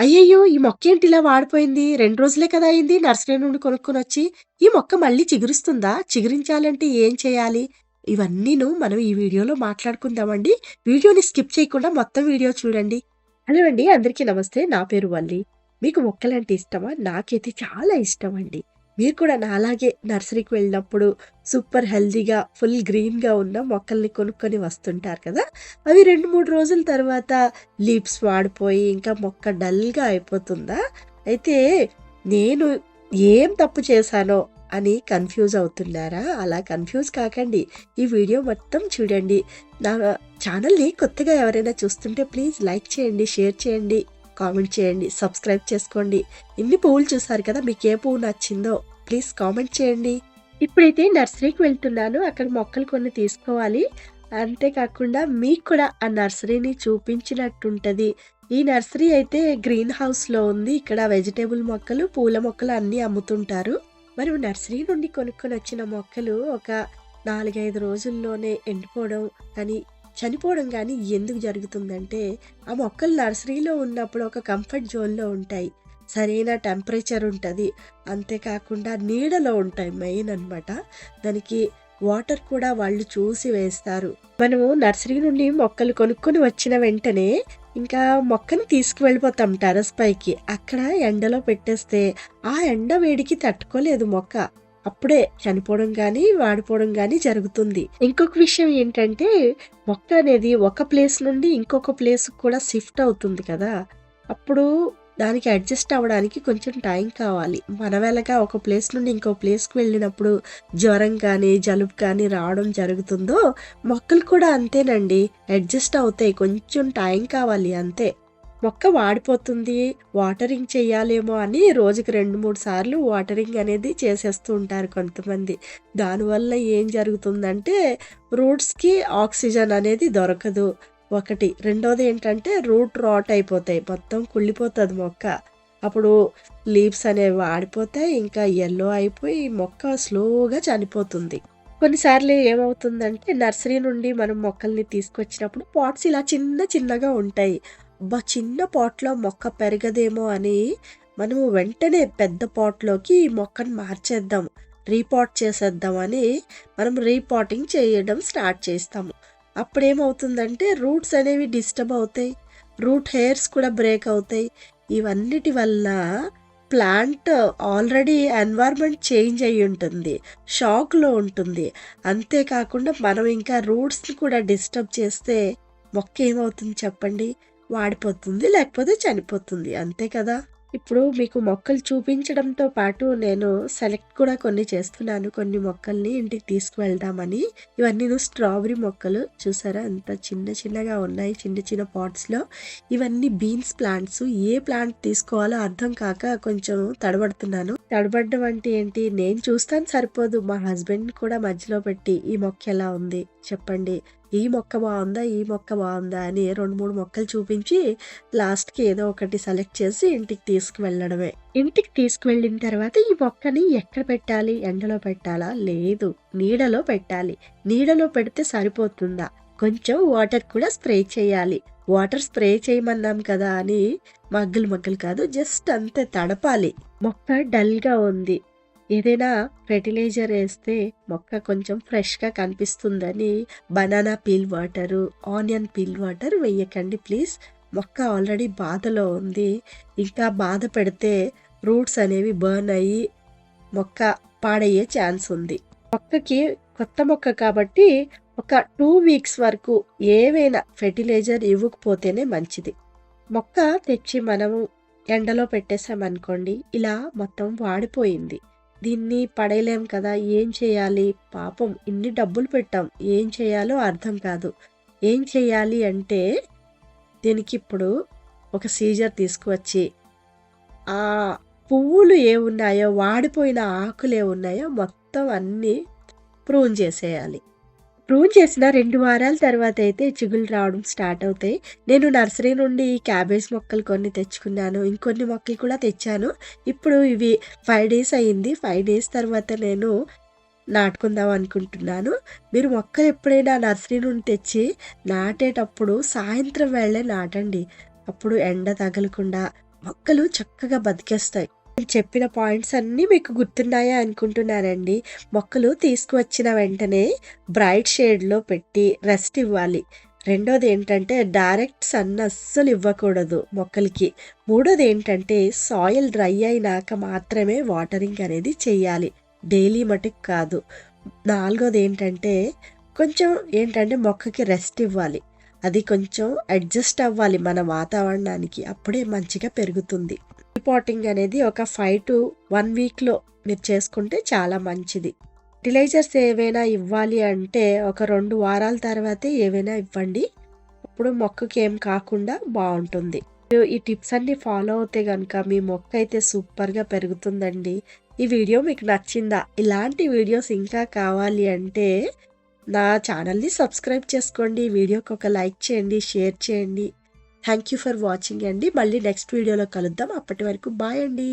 అయ్యయ్యో! ఈ మొక్కేంటి ఇలా వాడిపోయింది? రెండు రోజులే కదా అయింది నర్సరీ నుండి కొనుక్కొని వచ్చి ఈ మొక్క మళ్ళీ చిగురిస్తుందా? చిగురించాలంటే ఏం చేయాలి? ఇవన్నీను మనం ఈ వీడియోలో మాట్లాడుకుందామండి. వీడియోని స్కిప్ చేయకుండా మొత్తం వీడియో చూడండి. హలో అండి. అందరికీ నమస్తే. నా పేరు వల్లి. మీకు మొక్కలంటే ఇష్టమా? నాకైతే చాలా ఇష్టం అండి మీరు కూడా నాలాగే నర్సరీకి వెళ్ళినప్పుడు సూపర్ హెల్దీగా ఫుల్ గ్రీన్‌గా ఉన్న మొక్కల్ని కొనుక్కొని వస్తుంటారు కదా! అవి 2, 3 రోజుల తర్వాత లీప్స్ వాడిపోయి ఇంకా మొక్క డల్‌గా అయిపోతుందా? అయితే నేను ఏం తప్పు చేశానో అని కన్‌ఫ్యూజ్ అవుతున్నారా? అలా కన్‌ఫ్యూజ్ కాకండి. ఈ వీడియో మొత్తం చూడండి. నా ఛానల్‌ని కొత్తగా ఎవరైనా చూస్తుంటే ప్లీజ్ లైక్ చేయండి, షేర్ చేయండి, కామెంట్ చేయండి, సబ్స్క్రైబ్ చేసుకోండి. ఇన్ని పువ్వులు చూసారు కదా! మీకు ఏ పువ్వు నచ్చిందో ప్లీజ్ కామెంట్ చేయండి. ఇప్పుడైతే నర్సరీకి వెళ్తున్నాను. అక్కడ మొక్కలు కొన్ని తీసుకోవాలి. అంతేకాకుండా మీకు కూడా ఆ నర్సరీని చూపించినట్టుంటుంది ఈ నర్సరీ అయితే గ్రీన్ హౌస్‌లో ఉంది. ఇక్కడ వెజిటేబుల్ మొక్కలు, పూల మొక్కలు అన్నీ అమ్ముతుంటారు. మరి నర్సరీ నుండి కొనుక్కొని వచ్చిన మొక్కలు ఒక 4, 5 రోజుల్లోనే ఎండిపోవడం కానీ, చనిపోవడం కానీ ఎందుకు జరుగుతుందంటే, ఆ మొక్కలు నర్సరీలో ఉన్నప్పుడు ఒక కంఫర్ట్ జోన్‌లో ఉంటాయి. సరైన టెంపరేచర్ ఉంటుంది అంతేకాకుండా నీడలో ఉంటాయి మెయిన్ అన్నమాట. దానికి వాటర్ కూడా వాళ్ళు చూసి వేస్తారు. మనము నర్సరీ నుండి మొక్కలు కొనుక్కొని వచ్చిన వెంటనే ఇంకా మొక్కని తీసుకువెళ్ళిపోతాం టెరస్ పైకి. అక్కడ ఎండలో పెట్టేస్తే ఆ ఎండ వేడికి తట్టుకోలేదు మొక్క. అప్పుడే చనిపోవడం కానీ వాడిపోవడం కానీ జరుగుతుంది. ఇంకొక విషయం ఏంటంటే మొక్క అనేది ఒక ప్లేస్ నుండి ఇంకొక ప్లేస్‌కి కూడా షిఫ్ట్ అవుతుంది కదా! అప్పుడు దానికి అడ్జస్ట్ అవ్వడానికి కొంచెం టైం కావాలి. మన ఎలాగా ఒక ప్లేస్ నుండి ఇంకో ప్లేస్‌కి వెళ్ళినప్పుడు జ్వరం కానీ, జలుబు కానీ రావడం జరుగుతుందో మొక్కలు కూడా అంతేనండి. అడ్జస్ట్ అవుతాయి. కొంచెం టైం కావాలి అంతే. మొక్క వాడిపోతుంది. వాటరింగ్ చేయాలేమో అని రోజుకి 2, 3 సార్లు వాటరింగ్ అనేది చేసేస్తూ ఉంటారు కొంతమంది. దానివల్ల ఏం జరుగుతుందంటే రూట్స్‌కి ఆక్సిజన్ అనేది దొరకదు. ఒకటి. రెండోది ఏంటంటే రూట్ రాట్ అయిపోతాయి. మొత్తం కుళ్ళిపోతుంది మొక్క. అప్పుడు లీవ్స్ అనేవి వాడిపోతాయి. ఇంకా ఎల్లో అయిపోయి మొక్క స్లోగా చనిపోతుంది. కొన్నిసార్లు ఏమవుతుందంటే నర్సరీ నుండి మనం మొక్కల్ని తీసుకొచ్చినప్పుడు పాట్స్ ఇలా చిన్న చిన్నగా ఉంటాయి. అబ్బా! చిన్న పాట్‌లో మొక్క పెరగదేమో అని మనము వెంటనే పెద్ద పాట్‌లోకి ఈ మొక్కను మార్చేద్దాం. రీపాట్ చేసేద్దామని మనం రీపాటింగ్ చేయడం స్టార్ట్ చేస్తాము. అప్పుడేమవుతుందంటే రూట్స్ అనేవి డిస్టర్బ్ అవుతాయి. రూట్ హెయిర్స్ కూడా బ్రేక్ అవుతాయి. ఇవన్నిటి వల్ల ప్లాంట్ ఆల్రెడీ ఎన్వైర్న్‌మెంట్ చేంజ్ అయి ఉంటుంది షాక్‌లో ఉంటుంది. అంతేకాకుండా మనం ఇంకా రూట్స్‌ని కూడా డిస్టర్బ్ చేస్తే మొక్క ఏమవుతుంది చెప్పండి? వాడిపోతుంది. లేకపోతే చనిపోతుంది. అంతే కదా! ఇప్పుడు మీకు మొక్కలు చూపించడంతో పాటు నేను సెలెక్ట్ కూడా కొన్ని చేస్తున్నాను. కొన్ని మొక్కల్ని ఇంటికి తీసుకువెళ్దామని. ఇవన్నీ స్ట్రాబెరీ మొక్కలు. చూసారా ఎంత చిన్న చిన్నగా ఉన్నాయి. చిన్న చిన్న పాట్స్‌లో. ఇవన్నీ బీన్స్ ప్లాంట్స్. ఏ ప్లాంట్ తీసుకోవాలో అర్థం కాక కొంచెం తడబడుతున్నాను. తడబడ్డం అంటే ఏంటి? నేను చూస్తాను సరిపోదు. మా హస్బెండ్ కూడా మధ్యలో పెట్టి ఈ మొక్క ఎలా ఉంది చెప్పండి? ఈ మొక్క బాగుందా ఈ మొక్క బాగుందా అని 2, 3 మొక్కలు చూపించి లాస్ట్‌కి ఏదో ఒకటి సెలెక్ట్ చేసి ఇంటికి తీసుకువెళ్ళడమే. ఇంటికి తీసుకువెళ్ళిన తర్వాత ఈ మొక్కని ఎక్కడ పెట్టాలి? ఎండలో పెట్టాలా? లేదు. నీడలో పెట్టాలి. నీడలో పెడితే సరిపోతుందా? కొంచెం వాటర్ కూడా స్ప్రే చేయాలి. వాటర్ స్ప్రే చేయమన్నాం కదా అని మగ్గులు మగ్గులు కాదు. జస్ట్ అంతే తడపాలి. మొక్క డల్‌గా ఉంది. ఏదైనా ఫెర్టిలైజర్ వేస్తే మొక్క కొంచెం ఫ్రెష్‌గా కనిపిస్తుందని banana peel water, onion peel water వేయకండి ప్లీజ్. మొక్క ఆల్రెడీ బాధలో ఉంది. ఇంకా బాధ పెడితే రూట్స్ అనేవి బర్న్ అయ్యి మొక్క పాడయ్యే ఛాన్స్ ఉంది. మొక్కకి కొత్త మొక్క కాబట్టి ఒక టూ వీక్స్ వరకు ఏవైనా ఫెర్టిలైజర్ ఇవ్వకపోతేనే మంచిది. మొక్క తెచ్చి మనము ఎండలో పెట్టేసామనుకోండి ఇలా మొత్తం వాడిపోయింది. దీన్ని పడేయలేం కదా! ఏం చేయాలి? పాపం ఇన్ని డబ్బులు పెట్టాం. ఏం చేయాలో అర్థం కాదు. ఏం చేయాలి అంటే దీనికి ఇప్పుడు ఒక సీజర్ తీసుకువచ్చి ఆ పువ్వులు ఏవున్నాయో, వాడిపోయిన ఆకులు ఏవున్నాయో మొత్తం అన్నీ ప్రూన్ చేసేయాలి. ప్రూవ్ చేసిన రెండు వారాల తర్వాత అయితే చిగులు రావడం స్టార్ట్ అవుతాయి. నేను నర్సరీ నుండి క్యాబేజ్ మొక్కలు కొన్ని తెచ్చుకున్నాను. ఇంకొన్ని మొక్కలు కూడా తెచ్చాను. ఇప్పుడు ఇవి ఫైవ్ డేస్ అయింది. ఫైవ్ డేస్ తర్వాత నేను నాటుకుందాం అనుకుంటున్నాను. మీరు మొక్కలు ఎప్పుడైనా నర్సరీ నుండి తెచ్చి నాటేటప్పుడు సాయంత్రం వేళే నాటండి. అప్పుడు ఎండ తగలకుండా మొక్కలు చక్కగా బతికేస్తాయి. నేను చెప్పిన పాయింట్స్ అన్నీ మీకు గుర్తున్నాయా అనుకుంటున్నానండి. మొక్కలు తీసుకువచ్చిన వెంటనే బ్రైట్ షేడ్‌లో పెట్టి రెస్ట్ ఇవ్వాలి. రెండోదేంటంటే డైరెక్ట్ సన్ అస్సలు ఇవ్వకూడదు మొక్కలకి. మూడోదేంటంటే సాయిల్ డ్రై అయినాక మాత్రమే వాటరింగ్ అనేది చేయాలి డైలీ మటుకు కాదు. నాలుగోదేంటంటే కొంచెం ఏంటంటే మొక్కకి రెస్ట్ ఇవ్వాలి. అది కొంచెం అడ్జస్ట్ అవ్వాలి మన వాతావరణానికి. అప్పుడే మంచిగా పెరుగుతుంది. పాటింగ్ అనేది ఒక 5-1 వీక్‌లో మీరు చేసుకుంటే చాలా మంచిది. ఫర్టిలైజర్స్ ఏవైనా ఇవ్వాలి అంటే ఒక రెండు వారాల తర్వాతే ఏవైనా ఇవ్వండి. అప్పుడు మొక్కకి ఏం కాకుండా బాగుంటుంది మీరు ఈ టిప్స్ అన్నీ ఫాలో అవుతే కనుక మీ మొక్క అయితే సూపర్‌గా పెరుగుతుందండి. ఈ వీడియో మీకు నచ్చిందా? ఇలాంటి వీడియోస్ ఇంకా కావాలి అంటే నా ఛానల్‌ని సబ్స్క్రైబ్ చేసుకోండి. వీడియోకి ఒక లైక్ చేయండి. షేర్ చేయండి. థ్యాంక్ యూ ఫర్ వాచింగ్ అండి. మళ్ళీ నెక్స్ట్ వీడియోలో కలుద్దాం. అప్పటి వరకు బాయ్ అండి.